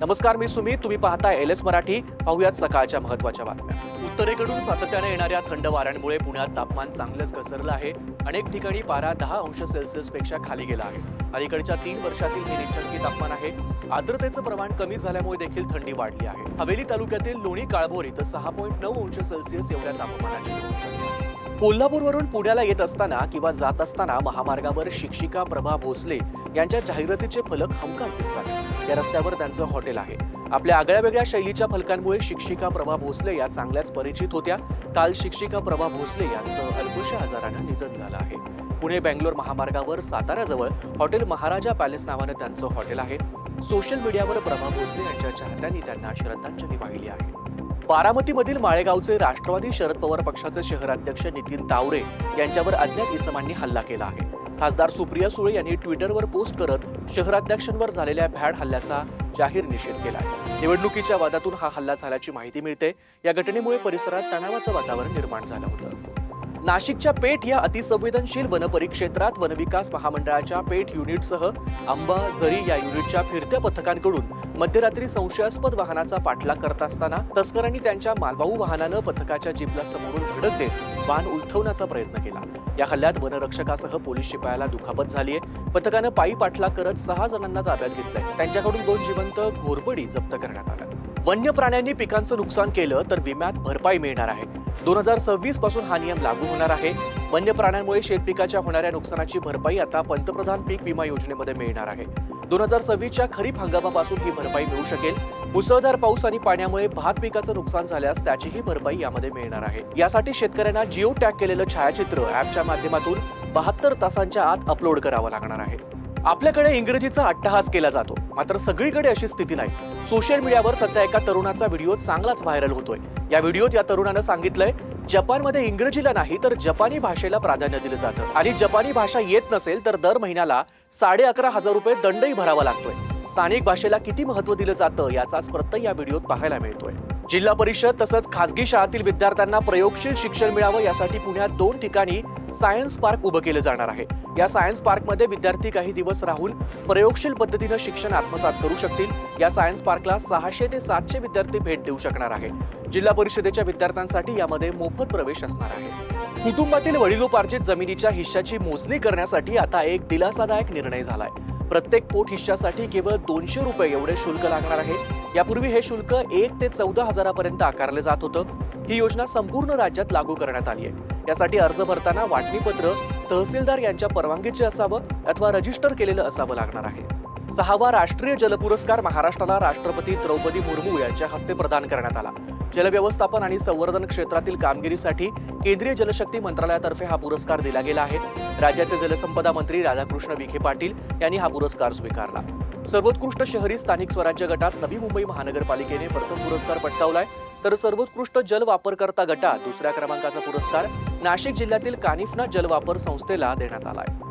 नमस्कार मी सुमित. तुम्ही पाहता एल एस मराठी. पाहुयात सकाळच्या महत्त्वाच्या बातम्या. उत्तरेकडून सातत्याने येणाऱ्या थंड वाऱ्यांमुळे पुण्यात तापमान चांगलंच घसरलं आहे. अनेक ठिकाणी पारा दहा अंश सेल्सिअसपेक्षा खाली गेला आहे. अलीकडच्या तीन वर्षातील हे निचंकी तापमान आहे. आर्द्रतेचं प्रमाण कमी झाल्यामुळे देखील थंडी वाढली आहे. हवेली तालुक्यातील लोणी काळभोर इथं सहा पॉईंट नऊ अंश सेल्सिअस एवढ्या तापमानाची नोंद आहे. कोल्हापूरवरून पुण्याला येत असताना किंवा जात असताना महामार्गावर शिक्षिका प्रभा भोसले यांच्या जाहिरातीचे फलक हमखास दिसतात. या रस्त्यावर त्यांचं हॉटेल आहे. आपल्या आगळ्या वेगळ्या शैलीच्या फलकांमुळे शिक्षिका प्रभा भोसले या चांगल्याच परिचित होत्या. काल शिक्षिका प्रभा भोसले यांचं अल्पशा आजारानं निधन झालं आहे. पुणे बेंगलोर महामार्गावर साताऱ्याजवळ हॉटेल महाराजा पॅलेस नावानं त्यांचं हॉटेल आहे. सोशल मीडियावर प्रभा भोसले यांच्या चाहत्यांनी त्यांना श्रद्धांजली वाहिली आहे. बारामतीमधील माळेगावचे राष्ट्रवादी शरद पवार पक्षाचे शहराध्यक्ष नितीन तावरे यांच्यावर अज्ञात इसमांनी हल्ला केला आहे. खासदार सुप्रिया सुळे यांनी ट्विटरवर पोस्ट करत शहराध्यक्षांवर झालेल्या भ्याड हल्ल्याचा जाहीर निषेध केला निवडणुकीच्या वादातून हा हल्ला झाल्याची माहिती मिळते. या घटनेमुळे परिसरात तणावाचं वातावरण निर्माण झालं होतं. नाशिकच्या पेठ या अतिसंवेदनशील वनपरिक्षेत्रात वनविकास महामंडळाच्या पेठ युनिटसह आंबा झरी या युनिटच्या फिरत्या पथकांकडून मध्यरात्री संशयास्पद वाहनाचा पाठलाग करत असताना तस्करांनी त्यांच्या मालवाहू वाहनानं पथकाच्या जीपला समोरून धडक देत वाहन उलथवण्याचा प्रयत्न केला. या हल्ल्यात वनरक्षकासह पोलीस शिपायाला दुखापत झालीय पथकानं पायी पाठलाग करत सहा जणांना ताब्यात घेतलंय. त्यांच्याकडून दोन जिवंत घोरपडी जप्त करण्यात आल्या वन्य प्राण्यांनी पिकांचं नुकसान केलं तर विम्यात भरपाई मिळणार आहे. दोन हजार सव्वीसपासून हा नियम लागू होणार आहे. वन्य प्राण्यांमुळे शेतपिकाच्या होणाऱ्या नुकसानाची भरपाई आता पंतप्रधान पीक विमा योजनेमध्ये मिळणार आहे. दोन हजार सव्वीसच्या खरीप हंगामापासून ही भरपाई मिळू शकेल. मुसळधार पाऊस आणि पाण्यामुळे भात पिकाचं नुकसान झाल्यास त्याचीही भरपाई यामध्ये मिळणार आहे. यासाठी शेतकऱ्यांना जिओ टॅग केलेलं छायाचित्र ॲपच्या माध्यमातून बहात्तर तासांच्या आत अपलोड करावं लागणार आहे. आपल्याकडे इंग्रजीचा अट्टहास केला जातो. मात्र सगळीकडे अशी स्थिती नाही. सोशल मीडियावर सध्या एका तरुणाचा व्हिडिओ चांगलाच व्हायरल होतोय. या व्हिडिओत या तरुणानं सांगितलंय जपानमध्ये इंग्रजीला नाही तर जपानी भाषेला प्राधान्य दिलं जातं. आणि जपानी भाषा येत नसेल तर दर महिन्याला साडे अकरा हजार रुपये दंडही भरावा लागतोय. स्थानिक भाषेला किती महत्त्व दिलं जातं याचाच प्रत्यय या व्हिडिओत पाहायला मिळतोय. जिल्हा परिषद तसंच खासगी शाळातील विद्यार्थ्यांना प्रयोगशील शिक्षण मिळावं यासाठी पुण्यात दोन ठिकाणी सायन्स पार्क उभं केलं जाणार आहे. या सायन्स पार्कमध्ये विद्यार्थी काही दिवस राहून प्रयोगशील पद्धतीनं शिक्षण आत्मसात करू शकतील. या सायन्स पार्कला सहाशे ते सातशे विद्यार्थी भेट देऊ शकणार आहे. जिल्हा परिषदेच्या विद्यार्थ्यांसाठी यामध्ये मोफत प्रवेश असणार आहे. कुटुंबातील वडिलोपार्जित जमिनीच्या हिश्श्याची मोजणी करण्यासाठी आता एक दिलासादायक निर्णय झालाय. प्रत्येक पोट हिश्श्यासाठी केवळ दोनशे रुपये एवढे शुल्क लागणार आहे. यापूर्वी हे शुल्क एक ते चौदा हजारापर्यंत आकारलं जात होतं. ही योजना संपूर्ण राज्यात लागू करण्यात आली आहे. यासाठी अर्ज भरताना वाटणीपत्र तहसीलदार यांच्या परवानगीचे असावं अथवा रजिस्टर केलेलं असावं लागणार आहे. सहावा राष्ट्रीय जल पुरस्कार महाराष्ट्राला राष्ट्रपती द्रौपदी मुर्मू यांच्या हस्ते प्रदान करण्यात आला. जलव्यवस्थापन आणि संवर्धन क्षेत्रातील कामगिरीसाठी केंद्रीय जलशक्ती मंत्रालयातर्फे हा पुरस्कार दिला गेला आहे. राज्याचे जलसंपदा मंत्री राधाकृष्ण विखे पाटील यांनी हा पुरस्कार स्वीकारला. सर्वोत्कृष्ट शहरी स्थानिक स्वराज्य गटात नवी मुंबई महानगरपालिकेने प्रथम पुरस्कार पटकावलाय. तर सर्वोत्कृष्ट जल वापरकर्ता गटात दुसऱ्या क्रमांकाचा पुरस्कार नाशिक जिल्ह्यातील कानिफना जलवापर संस्थेला देण्यात आला आहे